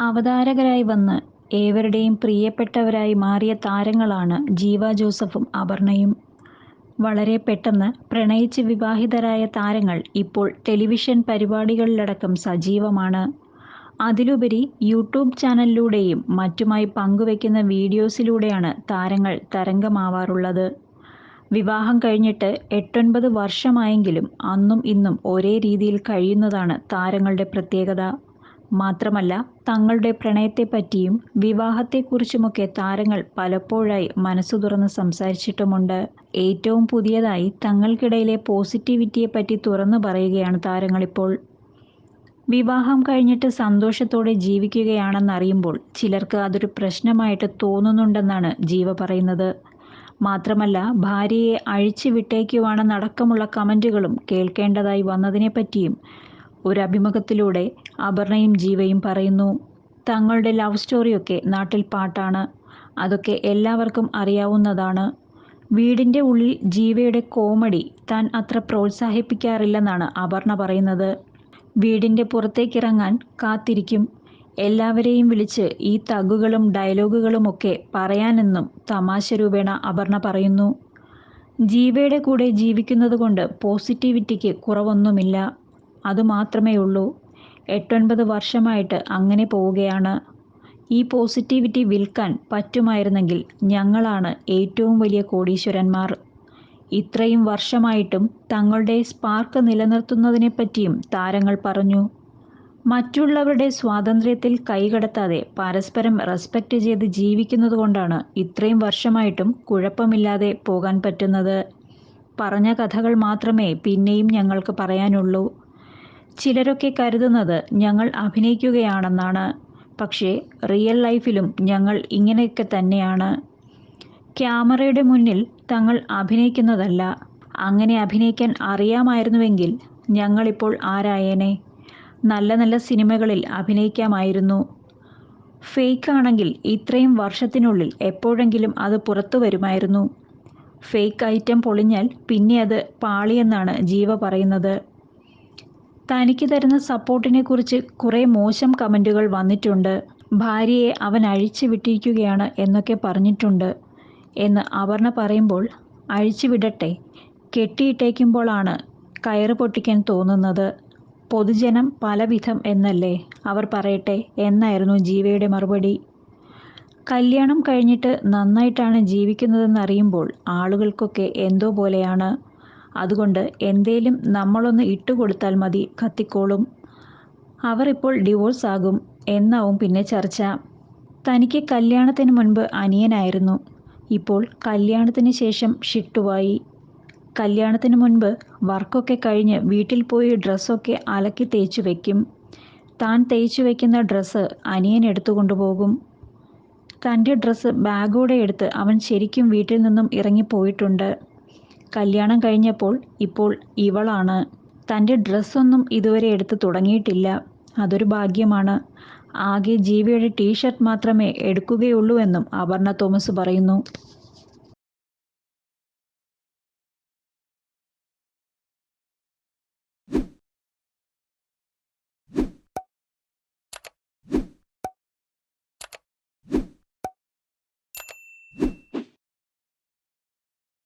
അവതാരകരായി വന്ന് ഏവരുടെയും പ്രിയപ്പെട്ടവരായി മാറിയ താരങ്ങളാണ് ജീവ ജോസഫും അപർണയും. വളരെ പെട്ടെന്ന് പ്രണയിച്ച് വിവാഹിതരായ താരങ്ങൾ ഇപ്പോൾ ടെലിവിഷൻ പരിപാടികളിലടക്കം സജീവമാണ്. അതിലുപരി യൂട്യൂബ് ചാനലിലൂടെയും മറ്റുമായി പങ്കുവെക്കുന്ന വീഡിയോസിലൂടെയാണ് താരങ്ങൾ തരംഗമാവാറുള്ളത്. വിവാഹം കഴിഞ്ഞിട്ട് എട്ടൊൻപത് വർഷമായെങ്കിലും അന്നും ഇന്നും ഒരേ രീതിയിൽ കഴിയുന്നതാണ് താരങ്ങളുടെ പ്രത്യേകത. മാത്രമല്ല തങ്ങളുടെ പ്രണയത്തെപ്പറ്റിയും വിവാഹത്തെക്കുറിച്ചുമൊക്കെ താരങ്ങൾ പലപ്പോഴായി മനസ്സു തുറന്ന് സംസാരിച്ചിട്ടുമുണ്ട്. ഏറ്റവും പുതിയതായി തങ്ങൾക്കിടയിലെ പോസിറ്റിവിറ്റിയെപ്പറ്റി തുറന്നു പറയുകയാണ് താരങ്ങളിപ്പോൾ. വിവാഹം കഴിഞ്ഞിട്ട് സന്തോഷത്തോടെ ജീവിക്കുകയാണെന്നറിയുമ്പോൾ ചിലർക്ക് അതൊരു പ്രശ്നമായിട്ട് തോന്നുന്നുണ്ടെന്നാണ് ജീവ പറയുന്നത്. മാത്രമല്ല ഭാര്യയെ അഴിച്ചു വിട്ടേക്കുവാണെന്നടക്കമുള്ള കമന്റുകളും കേൾക്കേണ്ടതായി വന്നതിനെപ്പറ്റിയും ഒരഭിമുഖത്തിലൂടെ അപർണയും ജീവയും പറയുന്നു. തങ്ങളുടെ ലവ് സ്റ്റോറിയൊക്കെ നാട്ടിൽ പാട്ടാണ്. അതൊക്കെ എല്ലാവർക്കും അറിയാവുന്നതാണ്. വീടിന്റെ ഉള്ളിൽ ജീവയുടെ കോമഡി താൻ അത്ര പ്രോത്സാഹിപ്പിക്കാറില്ലെന്നാണ് അപർണ പറയുന്നത്. വീടിന്റെ പുറത്തേക്കിറങ്ങാൻ കാത്തിരിക്കും എല്ലാവരെയും വിളിച്ച് ഈ തഗ്ഗുകളും ഡയലോഗുകളുമൊക്കെ പറയാനെന്നും തമാശ രൂപേണ അപർണ പറയുന്നു. ജീവയുടെ കൂടെ ജീവിക്കുന്നത് കൊണ്ട് പോസിറ്റിവിറ്റിക്ക് കുറവൊന്നുമില്ല. അതുമാത്രമേയുള്ളൂ. എട്ടൊൻപത് വർഷമായിട്ട് അങ്ങനെ പോവുകയാണ്. ഈ പോസിറ്റിവിറ്റി വിൽക്കാൻ പറ്റുമായിരുന്നെങ്കിൽ ഞങ്ങളാണ് ഏറ്റവും വലിയ കോടീശ്വരന്മാർ. ഇത്രയും വർഷമായിട്ടും തങ്ങളുടെ സ്പാർക്ക് നിലനിർത്തുന്നതിനെപ്പറ്റിയും താരങ്ങൾ പറഞ്ഞു. മറ്റുള്ളവരുടെ സ്വാതന്ത്ര്യത്തിൽ കൈകടത്താതെ പരസ്പരം റെസ്പെക്ട് ചെയ്ത് ജീവിക്കുന്നതുകൊണ്ടാണ് ഇത്രയും വർഷമായിട്ടും കുഴപ്പമില്ലാതെ പോകാൻ പറ്റുന്നത്. പറഞ്ഞ കഥകൾ മാത്രമേ പിന്നെയും ഞങ്ങൾക്ക് പറയാനുള്ളൂ. ചിലരൊക്കെ കരുതുന്നത് ഞങ്ങൾ അഭിനയിക്കുകയാണെന്നാണ്. പക്ഷേ റിയൽ ലൈഫിലും ഞങ്ങൾ ഇങ്ങനെയൊക്കെ തന്നെയാണ്. ക്യാമറയുടെ മുന്നിൽ തങ്ങൾ അഭിനയിക്കുന്നതല്ല. അങ്ങനെ അഭിനയിക്കാൻ അറിയാമായിരുന്നുവെങ്കിൽ ഞങ്ങളിപ്പോൾ ആരായേനെ. നല്ല നല്ല സിനിമകളിൽ അഭിനയിക്കാമായിരുന്നു. ഫേക്ക് ആണെങ്കിൽ ഇത്രയും വർഷത്തിനുള്ളിൽ എപ്പോഴെങ്കിലും അത് പുറത്തു വരുമായിരുന്നു. ഫേക്ക് ഐറ്റം പൊളിഞ്ഞാൽ പിന്നെ അത് പാളിയെന്നാണ് ജീവ പറയുന്നത്. തനിക്ക് തരുന്ന സപ്പോർട്ടിനെ കുറിച്ച് കുറെ മോശം കമന്റുകൾ വന്നിട്ടുണ്ട്. ഭാര്യയെ അവൻ അഴിച്ചു വിട്ടിരിക്കുകയാണ് എന്നൊക്കെ പറഞ്ഞിട്ടുണ്ട് എന്ന് അപർണ പറയുമ്പോൾ അഴിച്ചു വിടട്ടെ കെട്ടിയിട്ടേക്കുമ്പോഴാണ് കയറ് പൊട്ടിക്കാൻ തോന്നുന്നത്. പൊതുജനം പലവിധം എന്നല്ലേ അവർ പറയട്ടെ എന്നായിരുന്നു ജീവയുടെ മറുപടി. കല്യാണം കഴിഞ്ഞിട്ട് നന്നായിട്ടാണ് ജീവിക്കുന്നതെന്നറിയുമ്പോൾ ആളുകൾക്കൊക്കെ എന്തോ പോലെയാണ്. അതുകൊണ്ട് എന്തേലും നമ്മളൊന്ന് ഇട്ടുകൊടുത്താൽ മതി കത്തിക്കോളും. അവർ ഇപ്പോൾ ഡിവോഴ്സ് ആകും എന്നാവും പിന്നെ ചർച്ച. തനിക്ക് കല്യാണത്തിന് മുൻപ് അനിയനായിരുന്നു. ഇപ്പോൾ കല്യാണത്തിന് ശേഷം ഷിട്ടുവായി. കല്യാണത്തിന് മുൻപ് വർക്കൊക്കെ കഴിഞ്ഞ് വീട്ടിൽ പോയി ഡ്രസ്സൊക്കെ അലക്കി തേച്ചു വയ്ക്കും താൻ തേച്ചു വയ്ക്കുന്ന ഡ്രസ്സ് അനിയൻ എടുത്തു കൊണ്ടുപോകും. തന്റെ ഡ്രസ്സ് ബാഗോടെ എടുത്ത് അവൻ ശരിക്കും വീട്ടിൽ നിന്നും ഇറങ്ങിപ്പോയിട്ടുണ്ട്. കല്യാണം കഴിഞ്ഞപ്പോൾ ഇപ്പോൾ ഇവളാണ്. തന്റെ ഡ്രസ്സൊന്നും ഇതുവരെ എടുത്ത് തുടങ്ങിയിട്ടില്ല. അതൊരു ഭാഗ്യമാണ്. ആകെ ജീവയുടെ ടീഷർട്ട് മാത്രമേ എടുക്കുകയുള്ളൂവെന്നും അപർണ തോമസ് പറയുന്നു.